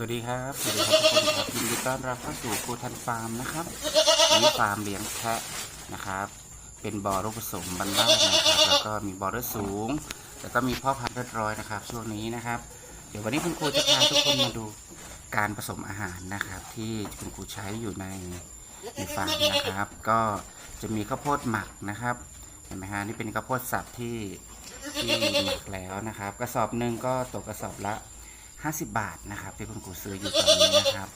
สวัสดีครับ สวัสดีครับทุกคนครับยินดีต้อนรับเข้าสู่กูทันฟาร์มนะครับวันนี้ฟาร์มเลี้ยงแพะนะครับ เป็นบ่อลูกผสมบ้านๆนะครับ แล้วก็มีบ่อเลือดสูง แล้วก็มีพ่อพันธุ์เรียบร้อยนะครับ ช่วงนี้นะครับ เดี๋ยววันนี้คุณครูจะพาทุกคนมาดูการผสมอาหารนะครับ ที่คุณครูใช้อยู่ในในฟาร์มนะครับ ก็จะมีข้าวโพดหมักนะครับ เห็นไหมฮะนี่เป็นข้าวโพดสับที่ที่หมักแล้วนะครับ กระสอบหนึ่งก็ตกกระสอบละ 50 บาทนะครับ ที่คุณครูซื้ออยู่ตอนนี้นะครับ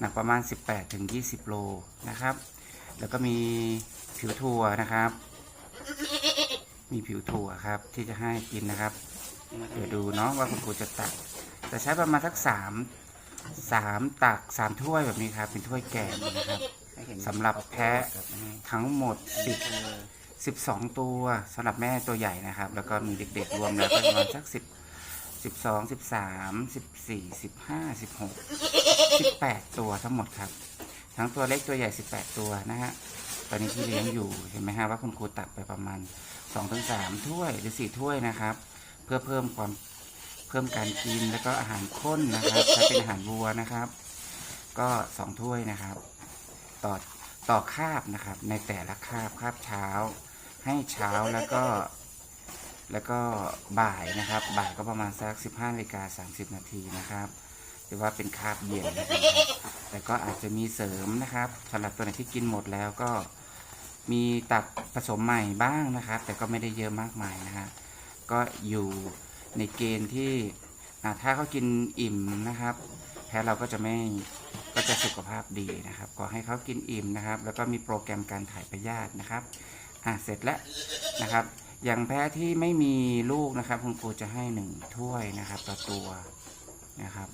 หนักประมาณ 18ถึง20 โลนะครับ แล้วก็มีผิวถั่วนะครับ มีผิวถั่วครับที่จะให้กินนะครับ เดี๋ยวดูเนาะว่าคุณครูจะตักจะใช้ประมาณสักสามสามตักสามถ้วยแบบนี้ครับ เป็นถ้วยแกงนะครับสำหรับแพะทั้งหมด10 12ตัวสำหรับแม่ตัวใหญ่นะครับ แล้วก็มีเด็กๆรวมแล้วก็ประมาณสัก 10 12 13 14 15 16 18ตัวทั้งหมดครับ ทั้งตัวเล็กตัวใหญ่18ตัวนะฮะตอนนี้ที่เลี้ยงอยู่เห็นไหมฮะว่าคุณครูตักไปประมาณ2-3ถ้วยหรือ4ถ้วยนะครับ เพื่อเพิ่มความเพิ่มการกินแล้วก็อาหารข้นนะครับใช้เป็นอาหารวัวนะครับ ก็2ถ้วยนะครับ ต่อต่อคาบนะครับ ในแต่ละคาบคาบเช้า ให้เช้าแล้วก็ แล้วก็บ่ายนะครับ บ่ายก็ประมาณสัก 15นาฬิกา30 นาทีนะครับหรือว่าเป็นคาบเย็นนะครับแต่ก็อาจจะมีเสริมนะครับสำหรับตัวไหนที่กินหมดแล้วก็มีตักผสมใหม่บ้างนะครับ แต่ก็ไม่ได้เยอะมากมายนะฮะก็อยู่ในเกณฑ์ที่ถ้าเขากินอิ่มนะครับแพ้เราก็จะไม่ก็จะสุขภาพดีนะครับ ก็ให้เขากินอิ่มนะครับ แล้วก็มีโปรแกรมการถ่ายพยาธินะครับ อ่าเสร็จแล้วนะครับ อย่างแพ้ที่ไม่มีลูกนะครับ คุณครูจะให้หนึ่งถ้วยนะครับต่อตัวนะครับ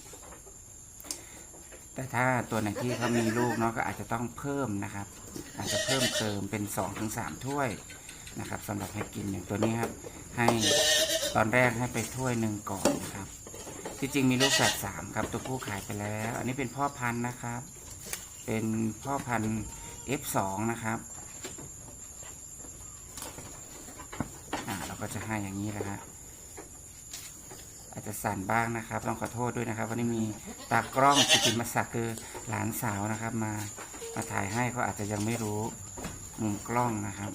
แต่ถ้าตัวไหนที่เขามีลูกเนาะก็อาจจะต้องเพิ่มนะครับ อาจจะเพิ่มเติมเป็น2อถึงสถ้วยนะครับสำหรับให้กินอย่างตัวนี้ครับ ให้ตอนแรกให้ไปถ้วยหนึ่งก่อนนะครับ ที่จริงมีลูกแฝดสามครับ ตัวผู้ขายไปแล้ว อันนี้เป็นพ่อพันธุ์นะครับ เป็นพ่อพันธุ์ F2 นะครับ อ่าเรา ก็จะให้อย่างนี้แหละฮะอาจจะสั่นบ้างนะครับ ต้องขอโทษด้วยนะครับวันนี้มีตากล้องกิติมศักคือหลานสาวนะครับ มามาถ่ายให้เขาอาจจะยังไม่รู้มุมกล้องนะครับ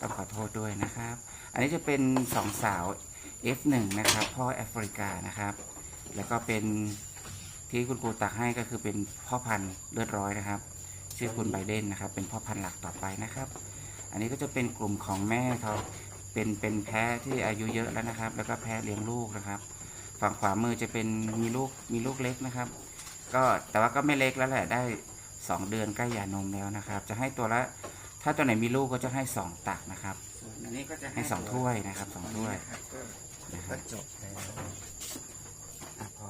ต้องขอโทษด้วยนะครับ อันนี้จะเป็นสองสาว F1 นะครับ พ่อแอฟริกานะครับ แล้วก็เป็นที่คุณครูตักให้ก็คือเป็นพ่อพันธุ์เลือดร้อยนะครับชื่อคุณไบเดนนะครับ เป็นพ่อพันธุ์หลักต่อไปนะครับ อันนี้ก็จะเป็นกลุ่มของแม่เขา เป็นเป็นแพ้ที่อายุเยอะแล้วนะครับ แล้วก็แพ้เลี้ยงลูกนะครับ ฝั่งขวามือจะเป็นมีลูกมีลูกเล็กนะครับ ก็แต่ว่าก็ไม่เล็กแล้วแหละได้สองเดือนใกล้หย่านมแล้วนะครับ จะให้ตัวละ ถ้าตัวไหนมีลูกก็จะให้สองตักนะครับ อันนี้ก็จะให้สองถ้วยนะครับสองถ้วยครับก็นะคก็รับจบแล้วอะพอ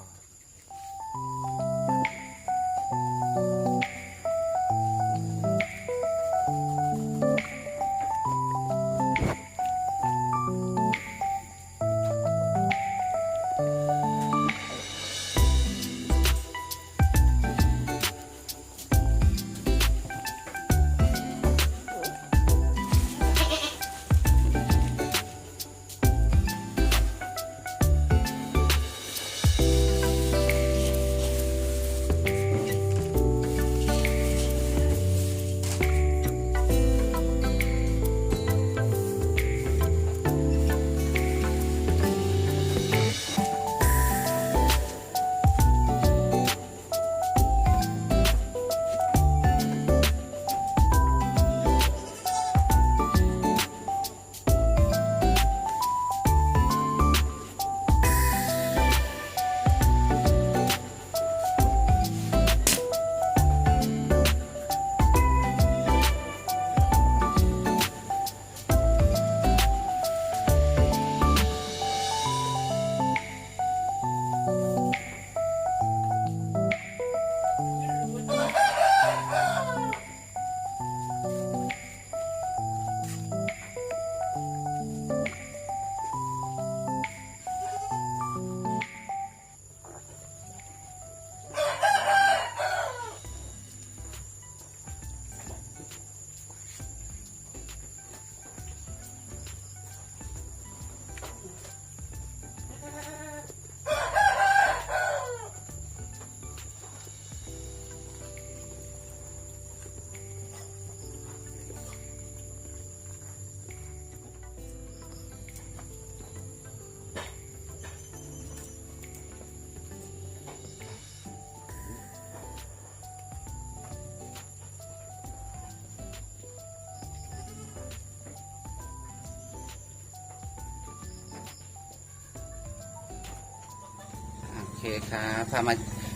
ครับพามา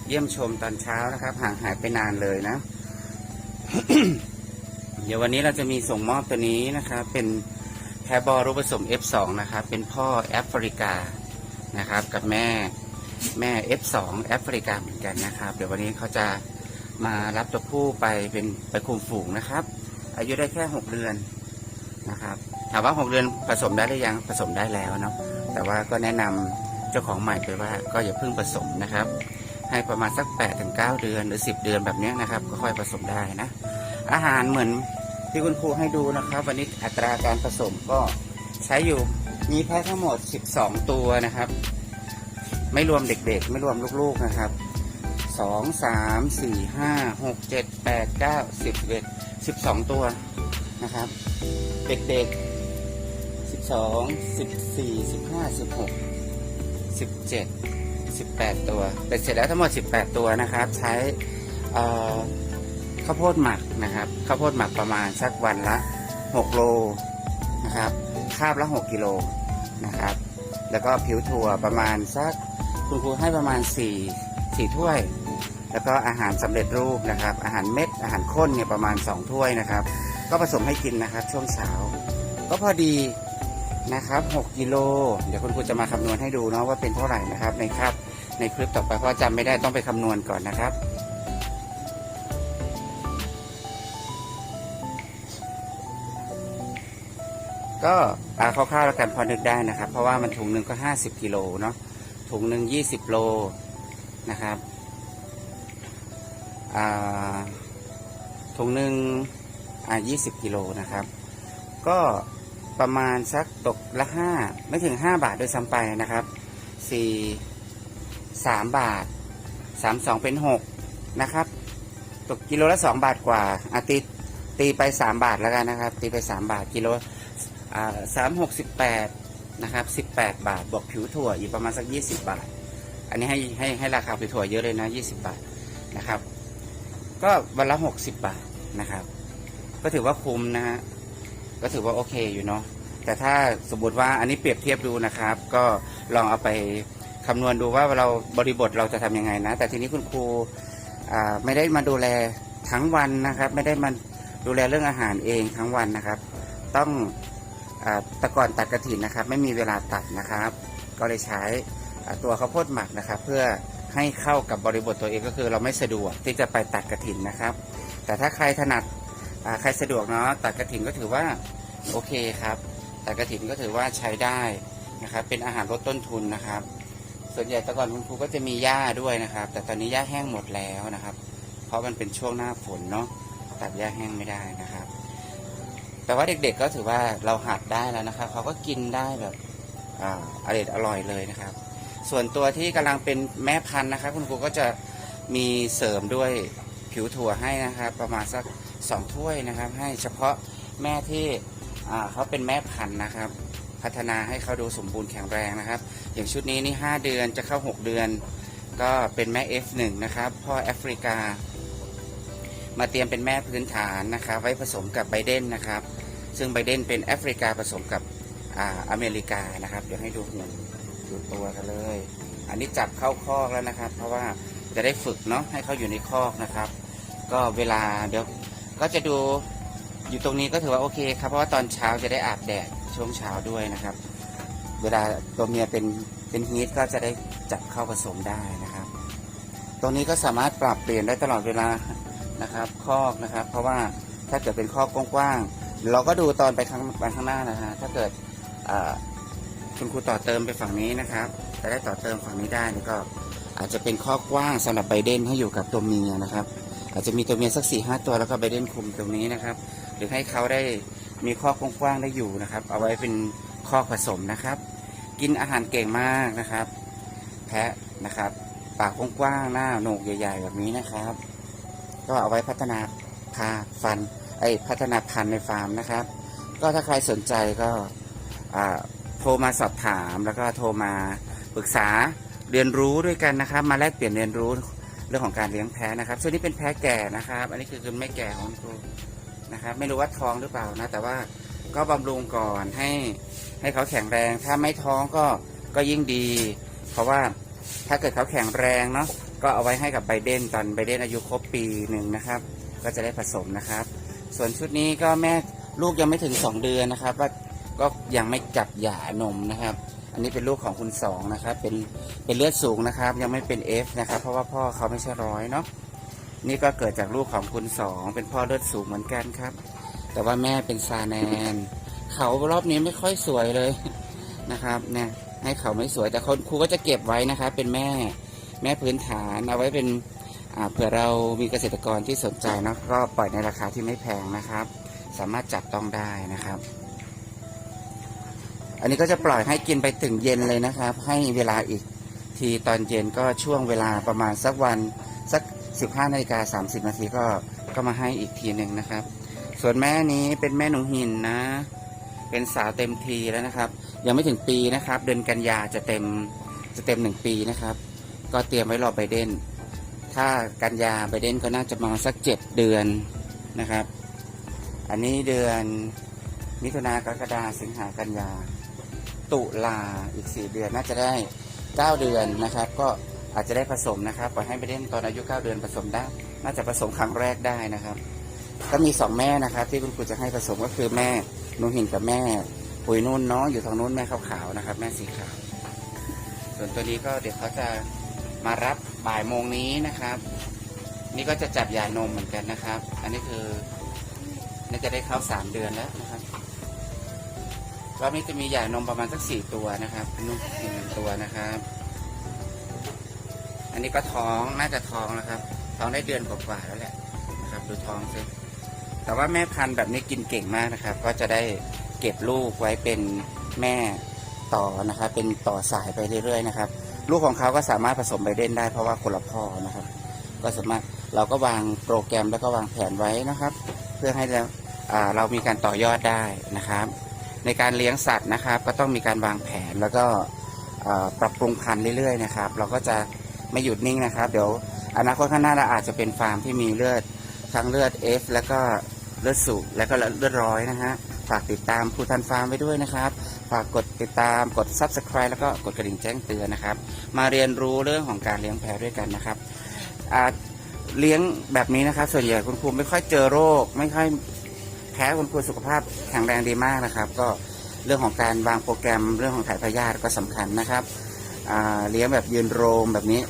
เยี่ยมชมตอนเช้านะครับ ห่างหายไปนานเลยนะ เดี๋ยววันนี้เราจะมีส่งมอบตัวนี้นะครับ เป็นแพรบอรูปผสม F2 นะครับ เป็นพ่อแอฟริกานะครับ กับแม่แม่ F2 แอฟริกาเหมือนกันนะครับ เดี๋ยววันนี้เขาจะมารับตัวผู้ไปเป็นไปคุมฝูงนะครับ อายุได้แค่ 6 เดือนนะครับ ถามว่า 6 เดือนผสมได้หรือยังผสมได้แล้วเนาะแต่ว่าก็แนะนำ เจ้าของใหม่ไปว่าก็อย่าเพิ่งผสมนะครับ ให้ประมาณสัก8ปถึงเเดือนหรือ 10 เดือนแบบนี้นะครับ ก็ค่อยผสมได้นะ อาหารเหมือนที่คุณครูให้ดูนะครับ วันนี้อัตราการผสมก็ใช้อยู่มีแพะทั้งหมด 12 ตัวนะครับ ไม่รวมเด็กๆ ไม่รวมลูกๆนะครับ2 3 4 5 6 7 8 9 10 11 12ตัวนะครับ เด็กๆ12 14 15 16 17 18 ตัว เป็นเสร็จแล้วทั้งหมด 18 ตัวนะครับ ใช้ข้าวโพดหมักนะครับ ข้าวโพดหมักประมาณสักวันละ 6 โลนะครับ คาบละ 6 กิโลนะครับ แล้วก็ผิวถั่วประมาณสักคุณครูให้ประมาณ 4 4 ถ้วย แล้วก็อาหารสำเร็จรูปนะครับ อาหารเม็ด อาหารข้นเนี่ยประมาณ 2 ถ้วยนะครับ ก็ผสมให้กินนะครับช่วงเช้า ก็พอดี นะครับ6กิโล เดี๋ยวคุณครูจะมาคำนวณให้ดูเนาะว่าเป็นเท่าไหร่นะครับในครับในคลิปต่อไปเพราะจำไม่ได้ต้องไปคำนวณก่อนนะครับก็อาคร่าวๆแล้วกันพอนึกได้นะครับ เพราะว่ามันถุงหนึ่งก็ 50กิโลเนาะถุงหนึ่ง20 โลนะครับอ่าถุงหนึ่งอ่า20กิโลนะครับ ก็ ประมาณสักตกละห้าไม่ถึง5บาทโดยซ้ำไปนะครับสี่สามบาทสามสองเป็นหกนะครับ ตกกิโลละสองบาทกว่าอาตีตีไปสามบาทแล้วกันนะครับ ตีไปสามบาทกิโลอ่าสามหกสิบแปดนะครับสิบแปดบาทบวกผิวถั่วอีกประมาณสักยี่สิบบาท อันนี้ให้ให้ให้ราคาผิวถั่วเยอะเลยนะยี่สิบบาทนะครับ ก็วันละหกสิบบาทนะครับ ก็ถือว่าคุ้มนะฮะ ก็ถือว่าโอเคอยู่เนาะแต่ถ้าสมมติว่าอันนี้เปรียบเทียบดูนะครับ ก็ลองเอาไปคำนวณดูว่าเราบริบทเราจะทำยังไงนะ แต่ทีนี้คุณครูไม่ได้มาดูแลทั้งวันนะครับ ไม่ได้มาดูแลเรื่องอาหารเองทั้งวันนะครับ ต้องอตะก่อนตัดกระถินนะครับ ไม่มีเวลาตัดนะครับ ก็เลยใช้ตัวข้าวโพดหมักนะครับ เพื่อให้เข้ากับบริบทตัวเองก็คือ เราไม่สะดวกที่จะไปตัดกระถินนะครับ แต่ถ้าใครถนัด ใครสะดวกเนาะตัดกระถินก็ถือว่าโอเคครับ ตัดกระถินก็ถือว่าใช้ได้นะครับ เป็นอาหารลดต้นทุนนะครับ ส่วนใหญ่แต่ก่อนคุณครูก็จะมีหญ้าด้วยนะครับ แต่ตอนนี้หญ้าแห้งหมดแล้วนะครับ เพราะมันเป็นช่วงหน้าฝนเนาะตัดหญ้าแห้งไม่ได้นะครับ แต่ว่าเด็กๆก็ถือว่าเราหัดได้แล้วนะครับเขาก็กินได้แบบออร่อยอร่อยเลยนะครับ ส่วนตัวที่กำลังเป็นแม่พันธุ์นะครับ คุณครูก็จะมีเสริมด้วยผิวถั่วให้นะครับ ประมาณสัก สองถ้วยนะครับ ให้เฉพาะแม่ที่เขาเป็นแม่พันธุ์นะครับ พัฒนาให้เขาดูสมบูรณ์แข็งแรงนะครับ อย่างชุดนี้นี่5เดือนจะเข้า 6 เดือน ก็เป็นแม่ F1 นะครับพ่อแอฟริกา มาเตรียมเป็นแม่พื้นฐานนะครับ ไว้ผสมกับไบเดนนะครับ ซึ่งไบเดนเป็นแอฟริกาผสมกับอ่าอเมริกานะครับ เดี๋ยวให้ดูหนึ่งดูตัวกันเลย อันนี้จับเข้าคอกแล้วนะครับ เพราะว่าจะได้ฝึกเนาะให้เขาอยู่ในคอกนะครับ ก็เวลาเดี๋ยว ก็จะดูอยู่ตรงนี้ก็ถือว่าโอเคครับ เพราะว่าตอนเช้าจะได้อาบแดดช่วงเช้าด้วยนะครับ เวลาตัวเมียเป็นเป็นฮีทก็จะได้จับเข้าผสมได้นะครับ ตรงนี้ก็สามารถปรับเปลี่ยนได้ตลอดเวลานะครับ คอกนะครับ เพราะว่าถ้าเกิดเป็นคอกกว้างๆเราก็ดูตอนไปข้างไปข้างหน้านะฮะถ้าเกิดคุณครูต่อเติมไปฝั่งนี้นะครับจะได้ต่อเติมฝั่งนี้ได้นี่ก็อาจจะเป็นคอกกว้างสำหรับไบเดนให้อยู่กับตัวเมียนะครับ อาจจะมีตัวเมียสักสี่ห้าตัวแล้วก็ไบเดนคุมตรงนี้นะครับ หรือให้เขาได้มีข้อกว้างๆได้อยู่นะครับ เอาไว้เป็นข้อผสมนะครับ กินอาหารเก่งมากนะครับ แพะนะครับ ปากกว้างๆหน้าโหนกใหญ่ๆ แบบนี้นะครับ ก็เอาไว้พัฒนาพาฟันไอพัฒนาพันธุ์ในฟาร์มนะครับ ก็ถ้าใครสนใจก็โทรมาสอบถามแล้วก็โทรมาปรึกษาเรียนรู้ด้วยกันนะครับ มาแลกเปลี่ยนเรียนรู้ รื่องของการเลี้ยงแพะนะครับส่วนนี้เป็นแพะแก่นะครับ อันนี้คือคือแม่แก่ของครูนะครับ ไม่รู้ว่าท้องหรือเปล่านะ แต่ว่าก็บำรุงก่อนให้ให้เขาแข็งแรง ถ้าไม่ท้องก็ก็ยิ่งดี เพราะว่าถ้าเกิดเขาแข็งแรงเนาะก็เอาไว้ให้กับไบเดนตอนไบเดนอายุครบปีหนึ่งนะครับ ก็จะได้ผสมนะครับ ส่วนชุดนี้ก็แม่ลูกยังไม่ถึง 2 เดือนนะครับ ก็ยังไม่จับหย่านมนะครับ อันนี้เป็นลูกของคุณสองนะครับ เป็นเป็นเลือดสูงนะครับ ยังไม่เป็น F นะครับ เพราะว่าพ่อเขาไม่ใช่ร้อยเนาะนี่ก็เกิดจากลูกของคุณสองเป็นพ่อเลือดสูงเหมือนกันครับ แต่ว่าแม่เป็นซาแนน เขารอบนี้ไม่ค่อยสวยเลยนะครับเนี่ยให้เขาไม่สวยแต่คนครูก็จะเก็บไว้นะครับ เป็นแม่แม่พื้นฐานเอาไว้เป็นเผื่อเรามีเกษตรกรที่สนใจเนาะก็ปล่อยในราคาที่ไม่แพงนะครับ สามารถจับต้องได้นะครับ อันนี้ก็จะปล่อยให้กินไปถึงเย็นเลยนะครับ ให้เวลาอีกทีตอนเย็นก็ช่วงเวลาประมาณสักวันสัก 15นาฬิกา30นาทีก็ก็มาให้อีกทีหนึ่งนะครับ ส่วนแม่นี้เป็นแม่หนูหินนะ เป็นสาวเต็มทีแล้วนะครับ ยังไม่ถึงปีนะครับ เดือนกันยาจะเต็มจะเต็มหนึ่งปีนะครับ ก็เตรียมไว้รอไบเดนถ้ากันยาไบเดนก็น่าจะมาสักเจ็ดเดือนนะครับ อันนี้เดือนมิถุนากรกฎาสิงหากันยา ตุลาอีกสี่เดือนน่าจะได้เก้าเดือนนะครับ ก็อาจจะได้ผสมนะครับปล่อยให้ไบเดนตอนอายุเก้าเดือนผสมได้ น่าจะผสมครั้งแรกได้นะครับ ก็มีสองแม่นะครับ ที่คุณครูจะให้ผสมก็คือแม่หนูหินกับแม่ปุ๋ยนุ่นเนาะอยู่ทางนู้นแม่ขาวๆนะครับ แม่สีขาวส่วนตัวนี้ก็เดี๋ยวเขาจะมารับบ่ายโมงนี้นะครับ นี่ก็จะจับยานมเหมือนกันนะครับ อันนี้คือน่าจะได้เข้าสามเดือนแล้วนะครับ รอบนี้จะมีหยานมประมาณสักสี่ตัวนะครับนุ่มหนึ่งตัวนะครับ อันนี้ก็ท้องน่าจะท้องนะครับ ท้องได้เดือนกว่าๆแล้วแหละนะครับ ดูท้องซิแต่ว่าแม่พันธุ์แบบนี้กินเก่งมากนะครับ ก็จะได้เก็บลูกไว้เป็นแม่ต่อนะครับ เป็นต่อสายไปเรื่อยๆนะครับ ลูกของเขาก็สามารถผสมไบเดนได้เพราะว่าคนละพ่อนะครับ ก็สามารถเราก็วางโปรแกรมแล้วก็วางแผนไว้นะครับ เพื่อให้เราเรามีการต่อยอดได้นะครับ ในการเลี้ยงสัตว์นะครับ ก็ต้องมีการวางแผนแล้วก็ปรับปรุงพันธุ์เรื่อยๆนะครับ เราก็จะไม่หยุดนิ่งนะครับ เดี๋ยวอนาคตข้างหน้าเราอาจจะเป็นฟาร์มที่มีเลือดทั้งเลือด F แล้วก็เลือดสูงแล้วก็เลือดร้อยนะฮะฝากติดตามภูทันฟาร์มไว้ด้วยนะครับ ฝากกดติดตามกด subscribe แล้วก็กดกระดิ่งแจ้งเตือนนะครับ มาเรียนรู้เรื่องของการเลี้ยงแพะด้วยกันนะครับเลี้ยงแบบนี้นะครับ ส่วนใหญ่คุณครูไม่ค่อยเจอโรค ไม่ค่อย แพ้คุณครูสุขภาพแข็งแรงดีมากนะครับ ก็เรื่องของการวางโปรแกรมเรื่องของถ่ายพยาธิก็สำคัญนะครับเลี้ยงแบบยืนโรมแบบนี้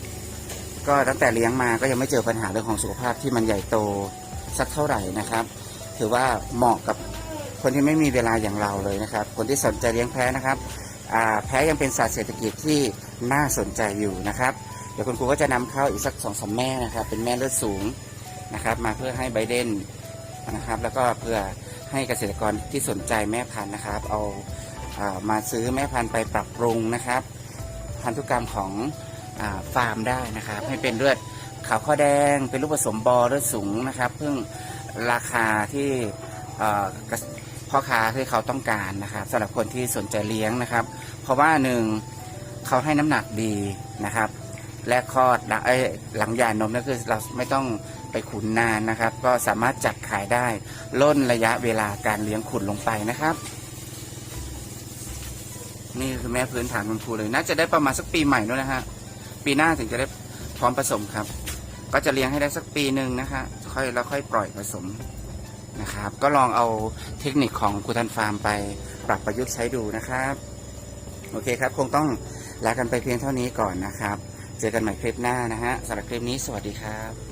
ก็ตั้งแต่เลี้ยงมาก็ยังไม่เจอปัญหาเรื่องของสุขภาพที่มันใหญ่โตสักเท่าไหร่นะครับ ถือว่าเหมาะกับคนที่ไม่มีเวลาอย่างเราเลยนะครับ คนที่สนใจเลี้ยงแพะนะครับแพะยังเป็นสัตว์เศรษฐกิจที่น่าสนใจอยู่นะครับเดี๋ยวคุณครูก็จะนำเข้าอีกสักสองสามแม่นะครับ เป็นแม่เลือดสูงนะครับ มาเพื่อให้ไบเดน นะครับ แล้วก็เพื่อให้เกษตรกรที่สนใจแม่พันธุ์นะครับ เอาอามาซื้อแม่พันธุ์ไปปรับปรุงนะครับ พันธุกรรมของอฟาร์มได้นะครับ ให้เป็นเลือดขาวข้อแดง เป็นลูกผสมบอเลือดสูงนะครับเพิ่งราคาที่เอ่อกระพ่อค้าที่เขาต้องการนะครับสำหรับคนที่สนใจเลี้ยงนะครับ เพราะว่าหนึ่งเขาให้น้ำหนักดีนะครับ และคลอดหลังยหลังหย่านมนั่นคือเราไม่ต้อง ไปขุนนานนะครับ ก็สามารถจับขายได้ล่นระยะเวลาการเลี้ยงขุนลงไปนะครับ นี่คือแม่พื้นฐานคุณครูเลยน่าจะได้ประมาณสักปีใหม่นู้นนะฮะปีหน้าถึงจะได้พร้อมผสมครับ ก็จะเลี้ยงให้ได้สักปีหนึ่งนะคะ ค่อยแล้วค่อยปล่อยผสมนะครับ ก็ลองเอาเทคนิคของครูทันฟาร์มไปปรับประยุกต์ใช้ดูนะครับ โอเคครับ คงต้องลากันไปเพียงเท่านี้ก่อนนะครับ เจอกันใหม่คลิปหน้านะฮะสำหรับคลิปนี้สวัสดีครับ